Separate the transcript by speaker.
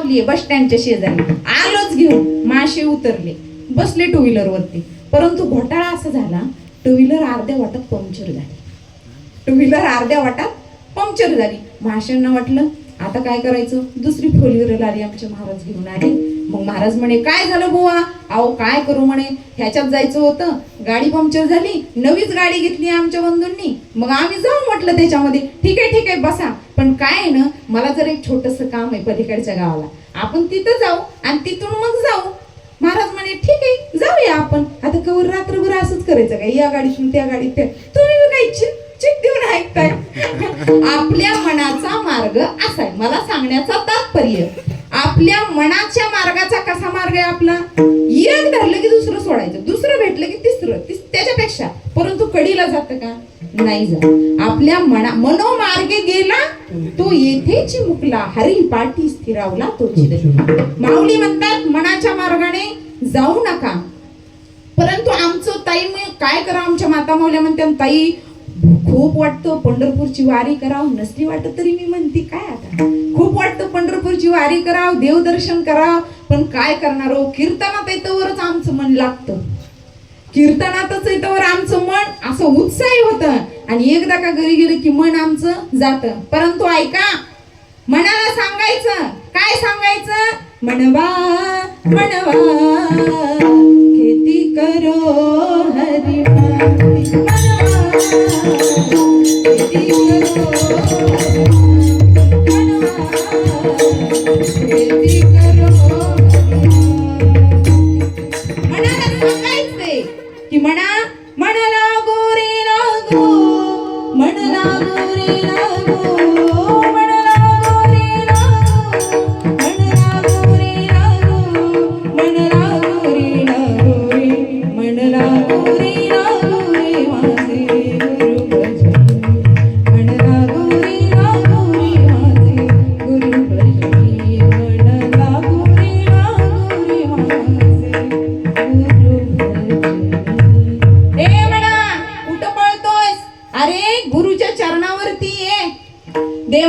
Speaker 1: लावली बस स्टँडच्या शेजारी. आलोच घेऊन. मासे उतरले. बसले टू व्हीलर वरती. परंतु घोटाळा असा झाला टू व्हीलर अर्ध्या वाटात पंक्चर झाली. टू व्हीलर अर्ध्या वाटात पंक्चर झाली. माशांना वाटलं आता काय करायचं? दुसरी फोर व्हीलर आली आमचे महाराज घेऊन आले. मग महाराज म्हणे काय झालं बुवा? अहो काय करू म्हणे? ह्याच्यात जायचं होतं. गाडी पंक्चर झाली. नवीच गाडी घेतली आमच्या बंधूंनी. मग आम्ही जाऊ म्हटलं त्याच्यामध्ये. ठीक आहे ठीक आहे बसा. पण काय आहे ना मला जर एक छोटस काम आहे पलीकडच्या गावाला. आपण तिथं जाऊ आणि तिथून मग जाऊ. महाराज म्हणे ठीक आहे जाऊया आपण. आता कवर रात्रभर असंच करायचं का? या गाडीतून त्या गाडीत त्या. तुम्ही काय इच्छित ऐकताय. आपल्या मनाचा मार्ग असा आहे मला सांगण्याचा तात्पर्य आपल्या मनाच्या मार्गाचा कसा मार्ग आहे आपला? एक धरलं की दुसरं सोडायचं दुसरं भेटलं की तिसरं त्याच्यापेक्षा. परंतु कडीला जातं का? नाही जात. आपल्या मना मनोमार्गे गेला तो येथे चिमुकला हरी पाठी स्थिरावला तो चिरला माऊली म्हणतात मनाच्या मार्गाने जाऊ नका. परंतु आमचं ताई काय करा आमच्या माता माऊल्या म्हणतात ताई खूप वाटतं पंढरपूरची वारी कराव. नसली वाटत तरी मी म्हणते काय आता? खूप वाटतं पंढरपूरची वारी कराव देवदर्शन कराव. पण काय करणार हो? कीर्तनात येतवरच आमचं मन लागतं. कीर्तनातच येतवर आमचं मन असं उत्साही होतं. आणि एकदा का घरी गेलं की मन आमचं जातं. परंतु ऐका मनाला सांगायचं. काय सांगायचं? मनवा मनवा खेती करो करो मनवा, खेती करो मनाला सांगायचंय की म्हणा मन लागो रे लागो मन लागो रे लागो अरे गुरुच्या चरणावरती ये. देवा